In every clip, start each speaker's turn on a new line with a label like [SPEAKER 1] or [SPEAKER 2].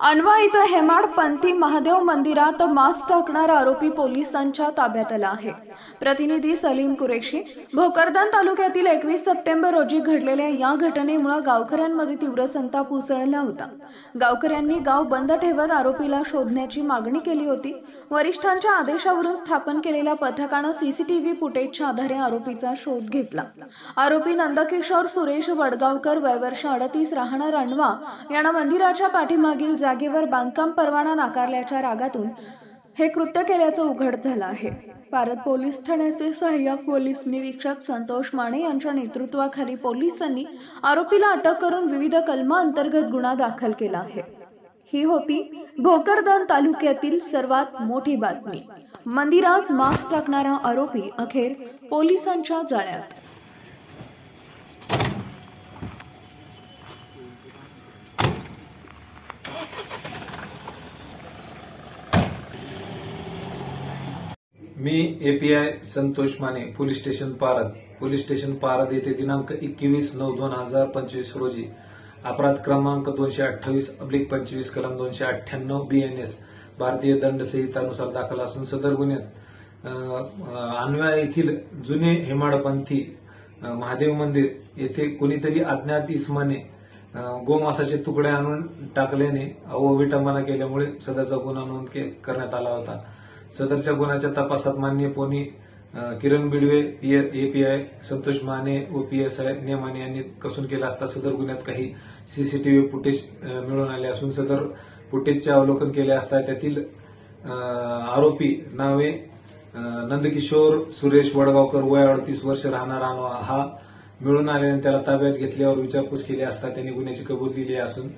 [SPEAKER 1] अनवा इथं हेमाडपंथी महादेव मंदिरात मास्क टाकणारा आरोपी पोलिसांच्या ताब्यात आला आहे. प्रतिनिधी सलीम कुरेशी भोकरदन तालुक्यातील एकवीस सप्टेंबर रोजी घडलेल्या या घटनेमुळे गावकऱ्यांमध्ये तीव्र संताप उसळला होता. गावकऱ्यांनी गाव बंद ठेवत आरोपीला शोधण्याची मागणी केली होती. वरिष्ठांच्या आदेशावरून स्थापन केलेल्या पथकानं सीसीटीव्ही फुटेजच्या आधारे आरोपीचा शोध घेतला. आरोपी नंदकिशोर सुरेश वडगावकर वयवर्ष अडतीस राहणार अन्वा यांना मंदिराच्या पाठीमागील जागेवर बांधकाम परवाना नाकारल्याच्या रागातून हे कृत्य केल्याचं उघड झालं आहे. भारत पोलीस ठाण्याचे सहाय्यक पोलीस निरीक्षक संतोष माने यांच्या नेतृत्वाखाली पोलिसांनी आरोपीला अटक करून विविध कलमा अंतर्गत गुन्हा दाखल केला आहे. ही होती भोकरदन तालुक्यातील सर्वात मोठी बातमी. मंदिरात मास्क टाकणारा आरोपी अखेर पोलिसांच्या जाळ्यात.
[SPEAKER 2] मी API Santosh Mane police station Parad. Police station Parad येथे दिनांक एकवीस नऊ दोन हजार पंचवीस रोजी अपराध क्रमांक दोनशे अठ्ठावीस अब्लिक पंचवीस कलम दोनशे अठ्ठ्याण्णव बीएनएस भारतीय दंड संहितानुसार दाखल असून सदर गुन्ह्यात अन्वया येथील जुने हेमाडपंथी महादेव मंदिर येथे कोणीतरी अज्ञात इस्माने गोमासाचे तुकडे आणून टाकल्याने व विटंबना केल्यामुळे सदरचा गुन्हा नोंद के- करण्यात आला होता. सदरच्या गुन्ह्याच्या तपासात मान्य पोनी किरण बिडवे एपीआय संतोष माने ओपीएसआय नेमाने यांनी कसून केला असता सदर गुन्ह्यात काही सीसीटीव्ही फुटेज मिळून आले असून सदर फुटेजचे अवलोकन केले असता त्यातील आरोपी नावे नंदकिशोर सुरेश वडगावकर वय अडतीस वर्ष राहणार हा मिळून आल्याने त्याला ताब्यात घेतल्यावर विचारपूस केली असता त्यांनी गुन्ह्याची कबूल दिली असून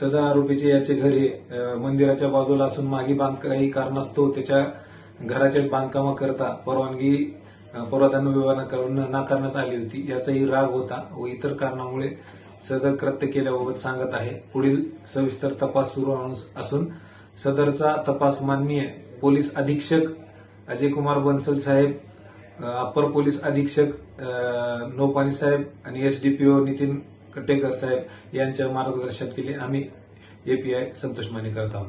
[SPEAKER 2] सदर आरोपीचे याचे घर हे मंदिराच्या बाजूला असून मागे बांध काही कारणास्तव त्याच्या घराच्या बांधकामाकरता परवानगी अं, विभागाकडून नाकारण्यात आली होती. याचाही राग होता व इतर कारणामुळे सदर कृत्य केल्याबाबत सांगत आहे. पुढील सविस्तर तपास सुरू असून सदरचा तपास माननीय पोलीस अधीक्षक अजय कुमार बन्सल साहेब अप्पर पोलीस अधीक्षक अ, नौपाणी साहेब आणि एसडीपीओ नितीन कटेकर साहेब यांच्या मार्गदर्शन केले आम्ही एपीआय संतोष माने करत आहोत.